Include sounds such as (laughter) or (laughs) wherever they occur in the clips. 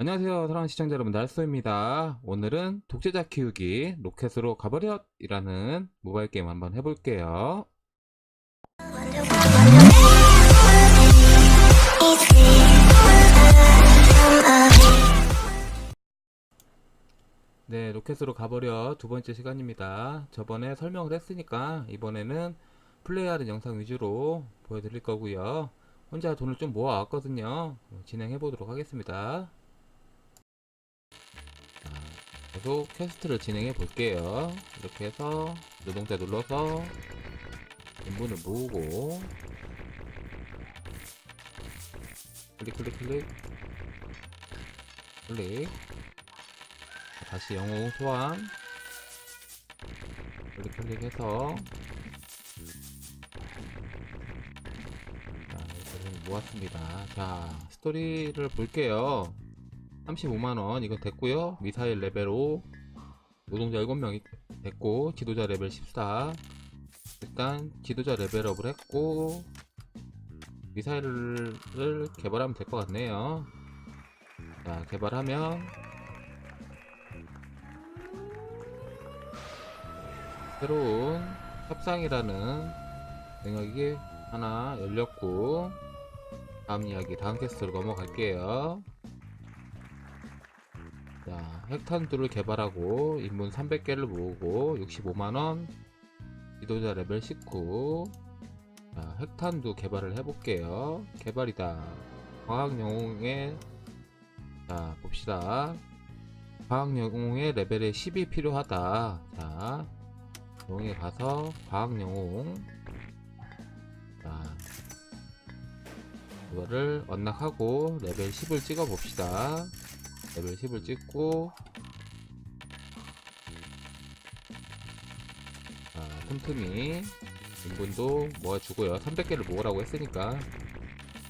안녕하세요 사랑하는 시청자 여러분. 날쏘입니다. 오늘은 독재자 키우기 로켓으로 가버렸이라는 모바일 게임 한번 해볼게요. 네 로켓으로 가버려. 두 번째 시간입니다. 저번에 설명을 했으니까 이번에는 플레이하는 영상 위주로 보여드릴 거고요. 혼자 돈을 좀 모아왔거든요. 진행해 보도록 하겠습니다 계속 퀘스트를 진행해 볼게요. 이렇게 해서 노동자 눌러서 인분을 모으고 클릭 클릭 클릭 클릭 자, 다시 영웅 소환 클릭 클릭해서 자 모았습니다. 자 스토리를 볼게요. 35만원 이건 됐고요. 미사일 레벨 5 노동자 7명이 됐고 지도자 레벨 14 일단 지도자 레벨업을 했고 미사일을 개발하면 될 것 같네요. 자 개발하면 새로운 협상이라는 영역이 하나 열렸고 다음 이야기 다음 퀘스트로 넘어갈게요 자, 핵탄두를 개발하고 인문 300개를 모으고 65만원. 지도자 레벨 19 자, 핵탄두 개발을 해볼게요. 개발이다. 과학영웅의 자 봅시다. 과학영웅의 레벨에 10이 필요하다. 자 영웅에 가서 과학영웅. 자 이거를 언락하고 레벨 10을 찍어 봅시다 레벨 10을 찍고 자, 틈틈이 인분도 모아주고요. 300개를 모으라고 했으니까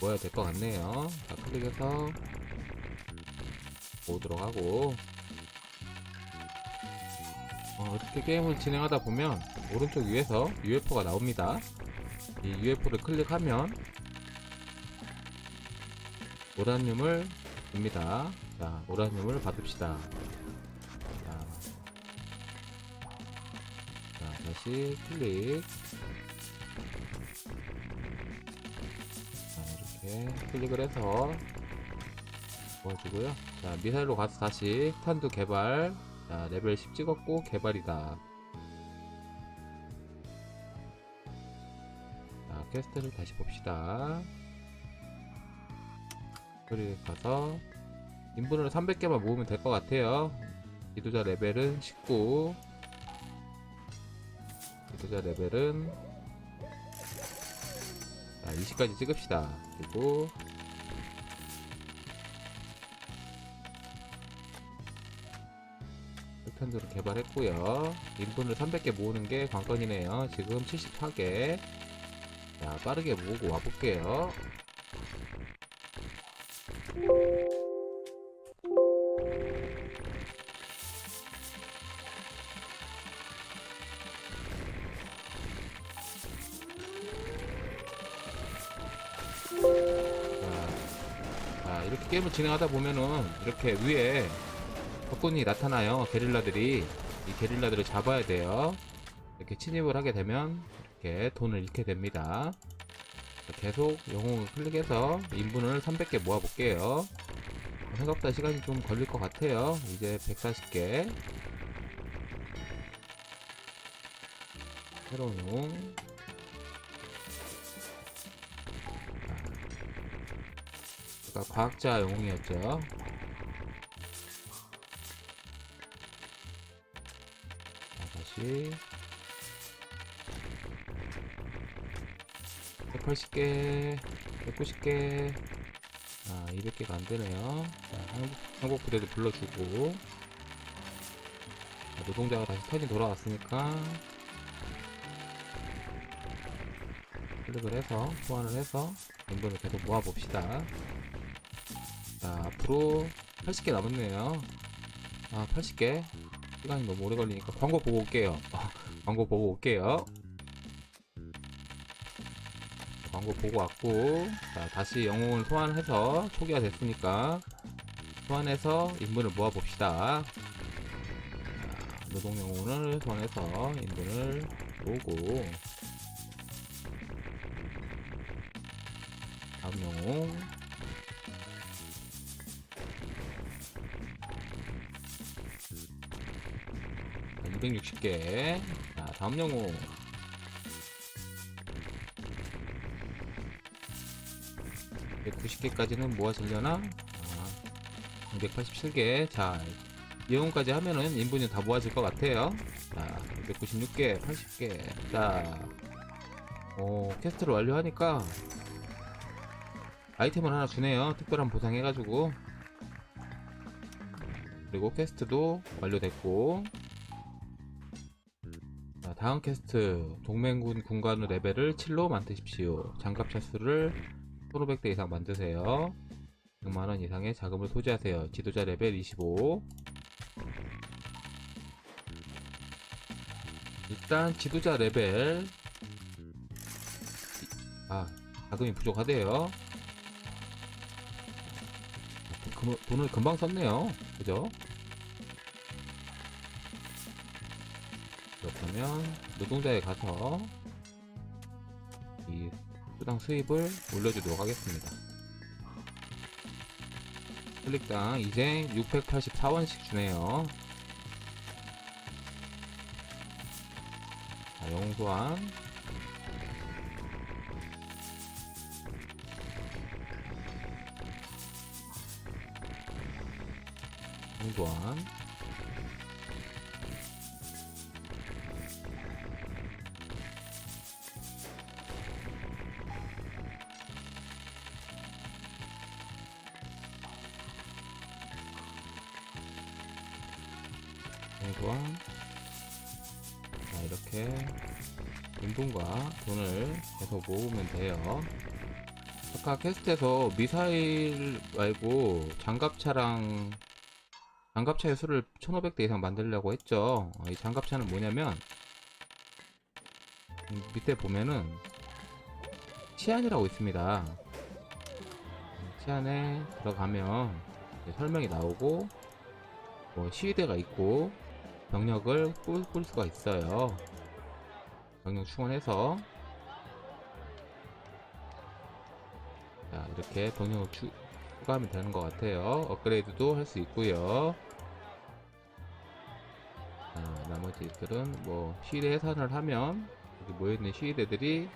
모아야 될 것 같네요. 자 클릭해서 모으도록 하고. 어, 이렇게 게임을 진행하다 보면 오른쪽 위에서 UFO가 나옵니다. 이 UFO를 클릭하면 오라늄을 줍니다 자, 오라늄을 받읍시다. 자, 자, 다시 클릭. 자, 이렇게 클릭을 해서 보여주고요. 자, 미사일로 가서 다시 탄두 개발. 자, 레벨 10 찍었고, 개발이다. 자, 퀘스트를 다시 봅시다. 클릭 가서 인분으로 300개만 모으면 될 것 같아요. 지도자 레벨은 19. 지도자 레벨은 자, 20까지 찍읍시다. 그리고 흑탄두를 개발했고요. 인분을 300개 모으는 게 관건이네요. 지금 74개. 자, 빠르게 모으고 와볼게요. 게 게임을 진행하다 보면은 이렇게 위에 적군이 나타나요. 게릴라들이 이 게릴라들을 잡아야 돼요. 이렇게 침입을 하게 되면 이렇게 돈을 잃게 됩니다. 자, 계속 영웅을 클릭해서 인분을 300개 모아볼게요. 생각보다 시간이 좀 걸릴 것 같아요. 이제 140개. 새로운 영웅. 아까 과학자 영웅이었죠. 자, 다시 180개, 190개, 아, 200개가 안 되네요. 자, 한국, 한국 부대도 불러주고, 자, 노동자가 다시 턴이 돌아왔으니까, 클릭을 해서, 소환을 해서, 인분을 계속 모아봅시다. 자, 앞으로 80개 남았네요. 아, 80개. 시간이 너무 오래 걸리니까 광고 보고 올게요. 광고 보고 올게요. 광고 보고 왔고 자 다시 영웅을 소환해서 초기화 됐으니까 소환해서 인분을 모아봅시다. 자, 노동 영웅을 소환해서 인분을 모으고 다음 영웅 자, 260개 자 다음 영웅 190개까지는 모아지려나? 아, 287개. 자, 이 영웅까지 하면은 인분이 다 모아질 것 같아요. 자, 296개, 80개. 자, 오, 퀘스트를 완료하니까 아이템을 하나 주네요. 특별한 보상 해가지고. 그리고 퀘스트도 완료됐고. 자, 다음 퀘스트. 동맹군 군관의 레벨을 7로 만드십시오. 장갑차 수를 1500대 이상 만드세요. 100만원 이상의 자금을 소지하세요. 지도자 레벨 25. 일단 지도자 레벨 아 자금이 부족하대요. 금- 돈을 금방 썼네요. 그죠? 그렇다면 노동자에 가서 이 수당 수입을 올려주도록 하겠습니다. 클릭당 이제 684원씩 주네요. 자. 영웅 소 소환. 자, 이렇게 인분과 돈을 계속 모으면 돼요. 아까 퀘스트에서 미사일 말고 장갑차랑 장갑차의 수를 1500대 이상 만들려고 했죠. 어, 이 장갑차는 뭐냐면 음, 밑에 보면은 치안이라고 있습니다. 음, 치안에 들어가면 설명이 나오고 뭐 시위대가 있고 병력을 꿀, 꿀 수가 있어요. 병력 충원해서 자 이렇게 병력을 추, 추가하면 되는 것 같아요. 업그레이드도 할 수 있고요. 자, 나머지 들은 뭐 시위대 해산을 하면 여기 모여있는 시위대들이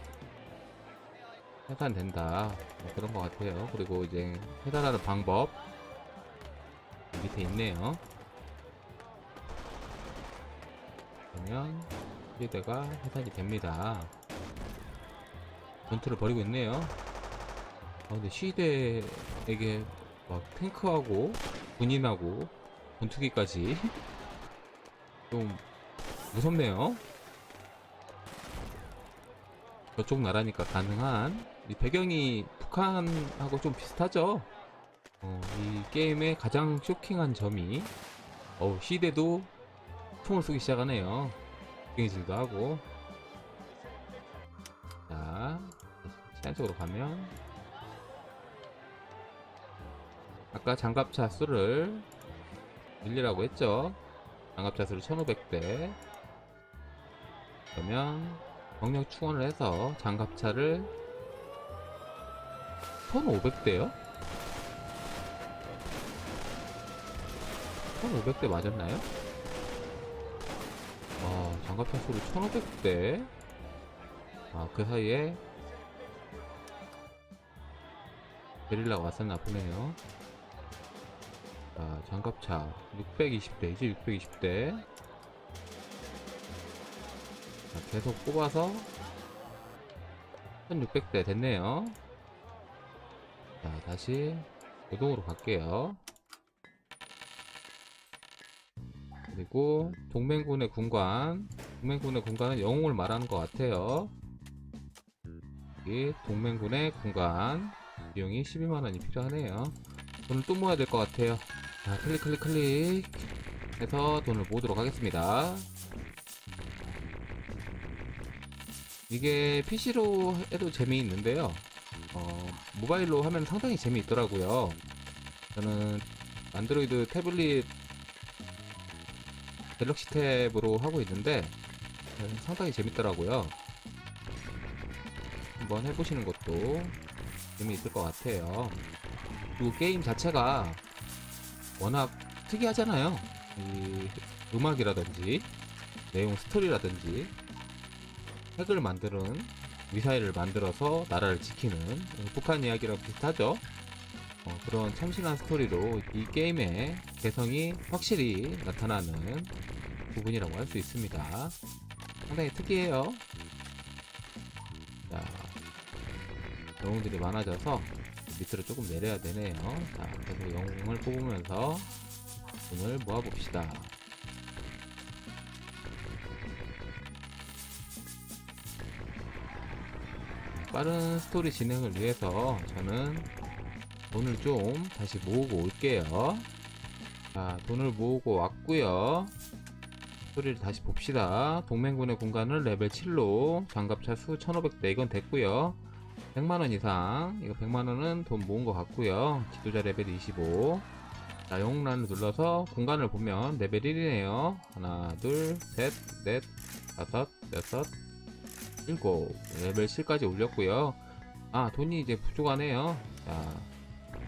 해산된다 뭐 그런 것 같아요. 그리고 이제 해산하는 방법 밑에 있네요. 그러면 시대가 해산이 됩니다. 전투를 벌이고 있네요. 아, 근데 시대에게 막 탱크하고 군인하고 전투기까지 (laughs) 좀 무섭네요. 저쪽 나라니까 가능한 이 배경이 북한하고 좀 비슷하죠. 어, 이 게임의 가장 쇼킹한 점이 어 시대도 총을 쏘기 시작하네요. 갱질도 하고. 자, 시간 쪽으로 가면. 아까 장갑차 수를 밀리라고 했죠. 장갑차 수를 1500대. 그러면 병력 충원을 해서 장갑차를 1500대요? 1500대 맞았나요? 아, 장갑차 수를 1500대? 아, 그 사이에 게릴라가 왔었나 보네요. 자, 장갑차 620대, 이제 620대. 자, 계속 뽑아서 1600대 됐네요. 자, 다시 노동으로 갈게요. 그리고 동맹군의 군관. 동맹군의 군관은 영웅을 말하는 것 같아요. 여기 동맹군의 군관. 비용이 12만원이 필요하네요. 돈을 또 모아야 될 것 같아요. 자 클릭 클릭 클릭 해서 돈을 모으도록 하겠습니다. 이게 PC로 해도 재미있는데요. 어, 모바일로 하면 상당히 재미있더라고요. 저는 안드로이드 태블릿 갤럭시 탭으로 하고 있는데 어, 상당히 재밌더라고요. 한번 해보시는 것도 재미있을 것 같아요. 그리고 게임 자체가 워낙 특이하잖아요. 이 음악이라든지 내용 스토리라든지 핵을 만드는 미사일을 만들어서 나라를 지키는 어, 북한 이야기랑 비슷하죠. 어, 그런 참신한 스토리로 이 게임의 개성이 확실히 나타나는 부분이라고 할 수 있습니다. 상당히 특이해요. 자, 영웅들이 많아져서 밑으로 조금 내려야 되네요. 자, 계속 영웅을 뽑으면서 돈을 모아봅시다. 빠른 스토리 진행을 위해서 저는 돈을 좀 다시 모으고 올게요. 자, 돈을 모으고 왔고요. 스토리를 다시 봅시다. 동맹군의 공간을 레벨 7로 장갑차 수 1500대 이건 됐고요. 100만원 이상 이거 100만원은 돈 모은 것 같고요. 지도자 레벨 25 자, 영웅란을 눌러서 공간을 보면 레벨 1이네요. 하나, 둘, 셋, 넷, 다섯, 여섯, 일곱. 레벨 7까지 올렸고요. 아, 돈이 이제 부족하네요. 자,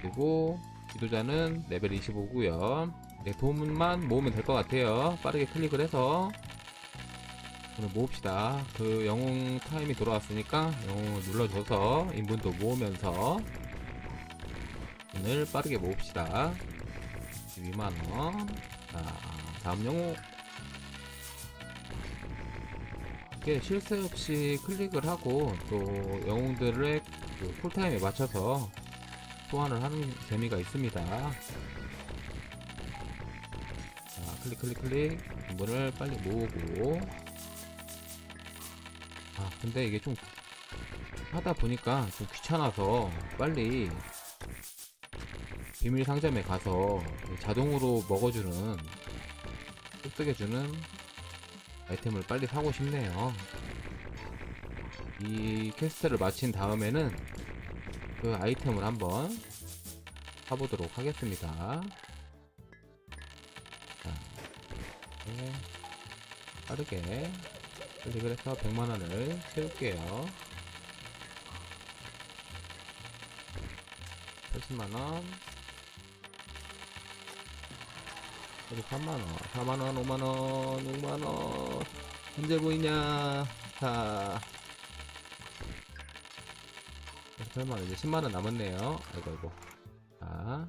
그리고 지도자는 레벨 25고요. 네, 돈만 모으면 될 것 같아요. 빠르게 클릭을 해서 돈을 모읍시다. 그 영웅 타임이 돌아왔으니까 영웅을 눌러줘서 인분도 모으면서 돈을 빠르게 모읍시다. 12만원. 자, 다음 영웅. 이렇게 실수 없이 클릭을 하고 또 영웅들의 그 쿨타임에 맞춰서 소환을 하는 재미가 있습니다. 자, 클릭, 클릭, 클릭. 인분을 빨리 모으고. 아, 근데 이게 좀 하다 보니까 좀 귀찮아서 빨리 비밀 상점에 가서 자동으로 먹어주는, 뚝뚝해주는 아이템을 빨리 사고 싶네요. 이 퀘스트를 마친 다음에는 그 아이템을 한번 사보도록 하겠습니다. 자, 네, 빠르게 클릭을 해서 100만원을 채울게요. 80만원, 3만원, 4만원, 5만원, 6만원, 언제 보이냐? 자, 8만원, 이제 10만원 남았네요. 아이고, 아이고. 자,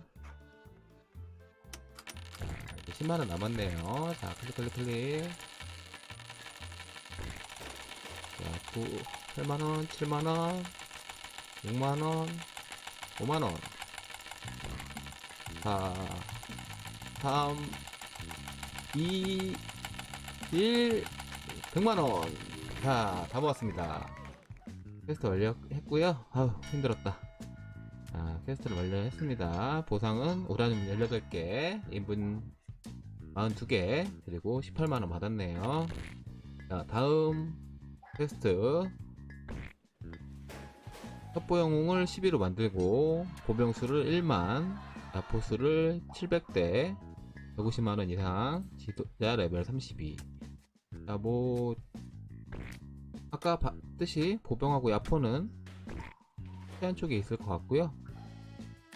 자, 이제 10만원 남았네요. 자, 클릭, 클릭, 클릭. 자, 9, 8만원, 7만원, 6만원, 5만원. 4, 3, 2, 1, 100만원. 자, 다 모았습니다. 퀘스트 완료했고요. 아우, 힘들었다. 자, 퀘스트를 완료했습니다. 보상은 우라늄 18개, 인분 42개, 그리고 18만원 받았네요. 자, 다음 퀘스트. 협보 영웅을 12로 만들고, 보병수를 1만, 나포수를 700대, 150만원 이상, 지도자 레벨 32. 자, 뭐, 아까 봤듯이 보병하고 야포는 해안 쪽에 있을 것 같고요.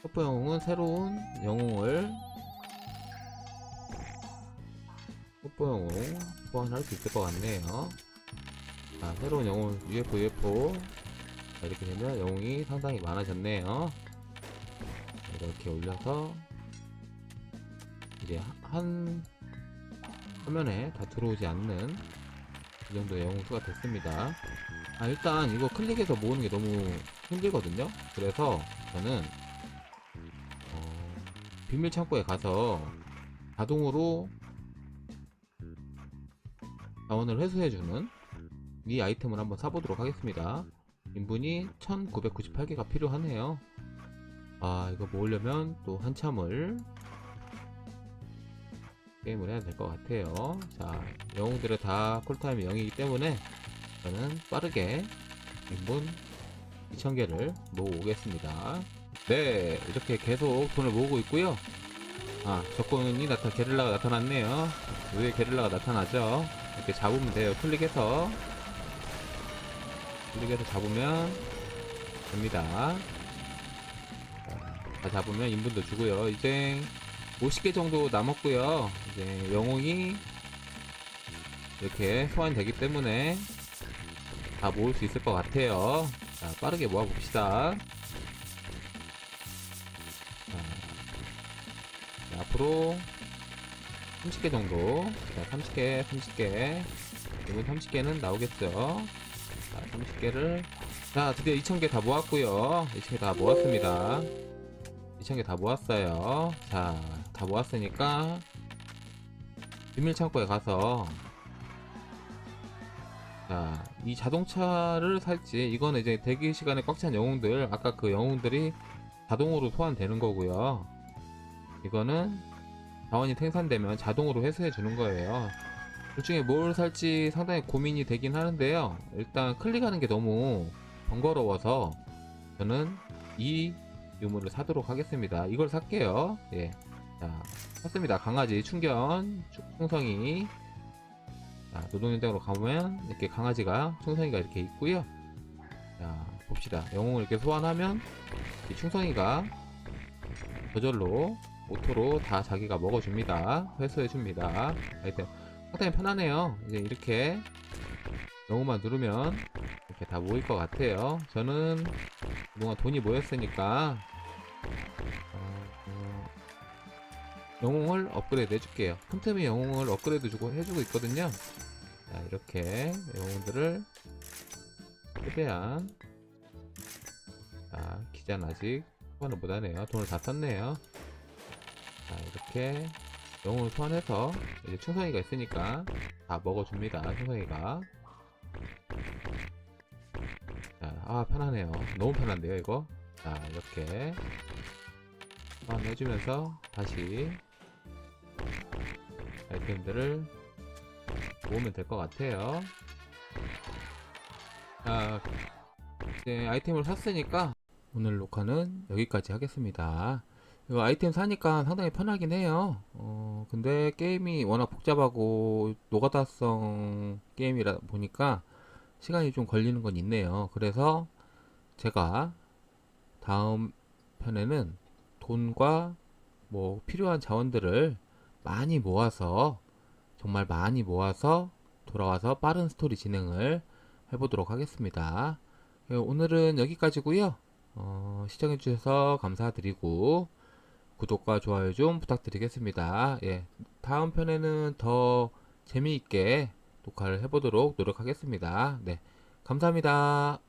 협보 영웅은 새로운 영웅을 협보 영웅 소환할 수 있을 것 같네요. 자, 새로운 영웅 UFO UFO 자, 이렇게 되면 영웅이 상당히 많아졌네요. 이렇게 올려서 이제 하- 한 화면에 다 들어오지 않는 이 정도의 영웅 수가 됐습니다. 아 일단 이거 클릭해서 모으는 게 너무 힘들거든요. 그래서 저는 어, 비밀 창고에 가서 자동으로 자원을 회수해주는 이 아이템을 한번 사보도록 하겠습니다. 인분이 1998개가 필요하네요. 아 이거 모으려면 또 한참을 게임을 해야 될 것 같아요. 자, 영웅들은 다 쿨타임이 0이기 때문에 저는 빠르게 인분 2000개를 모으고 오겠습니다. 네, 이렇게 계속 돈을 모으고 있고요. 아, 적군이 나타, 게릴라가 나타났네요. 왜 게릴라가 나타나죠? 이렇게 잡으면 돼요. 클릭해서. 클릭해서 잡으면 됩니다. 다 잡으면 인분도 주고요. 이제 50개 정도 남았고요. 이제 영웅이 이렇게 소환되기 때문에 다 모을 수 있을 것 같아요. 자, 빠르게 모아봅시다. 자, 자, 앞으로 30개 정도. 자, 30개, 30개. 이번 30개는 나오겠죠. 자, 30개를. 자, 드디어 2000개 다 모았고요. 2000개 다 모았습니다. 2000개 다 모았어요. 자, 다 모았으니까 비밀 창고에 가서 자, 이 자동차를 살지 이거는 이제 대기 시간에 꽉 찬 영웅들 아까 그 영웅들이 자동으로 소환되는 거고요. 이거는 자원이 생산되면 자동으로 회수해 주는 거예요. 둘 중에 뭘 살지 상당히 고민이 되긴 하는데요. 일단 클릭하는 게 너무 번거로워서 저는 이 유물을 사도록 하겠습니다. 이걸 살게요. 예. 자, 샀습니다. 강아지 충견, 충- 충성이. 자, 노동현장으로 가보면 이렇게 강아지가, 충성이가 이렇게 있고요. 자, 봅시다. 영웅을 이렇게 소환하면 이 충성이가 저절로 오토로 다 자기가 먹어줍니다. 회수해줍니다. 아이템 상당히 편하네요. 이제 이렇게 영웅만 누르면 이렇게 다 모일 것 같아요. 저는 그동안 돈이 모였으니까 영웅을 업그레이드 해줄게요. 틈틈이 영웅을 업그레이드 주고 해주고 있거든요. 자, 이렇게 영웅들을 최대한 자, 기자는 아직 소환을 못하네요. 돈을 다 썼네요. 자, 이렇게 영웅을 소환해서 이제 충성이가 있으니까 다 먹어줍니다. 충성이가. 자, 아 편하네요. 너무 편한데요, 이거. 자, 이렇게 소환해주면서 다시 아이템들을 모으면 될 것 같아요. 자, 이제 아이템을 샀으니까 오늘 녹화는 여기까지 하겠습니다. 이거 아이템 사니까 상당히 편하긴 해요. 어, 근데 게임이 워낙 복잡하고 노가다성 게임이라 보니까 시간이 좀 걸리는 건 있네요. 그래서 제가 다음 편에는 돈과 뭐 필요한 자원들을 많이 모아서 정말 많이 모아서 돌아와서 빠른 스토리 진행을 해보도록 하겠습니다. 예, 오늘은 여기까지고요. 어, 시청해주셔서 감사드리고 구독과 좋아요 좀 부탁드리겠습니다. 예, 다음 편에는 더 재미있게 녹화를 해보도록 노력하겠습니다. 네, 감사합니다.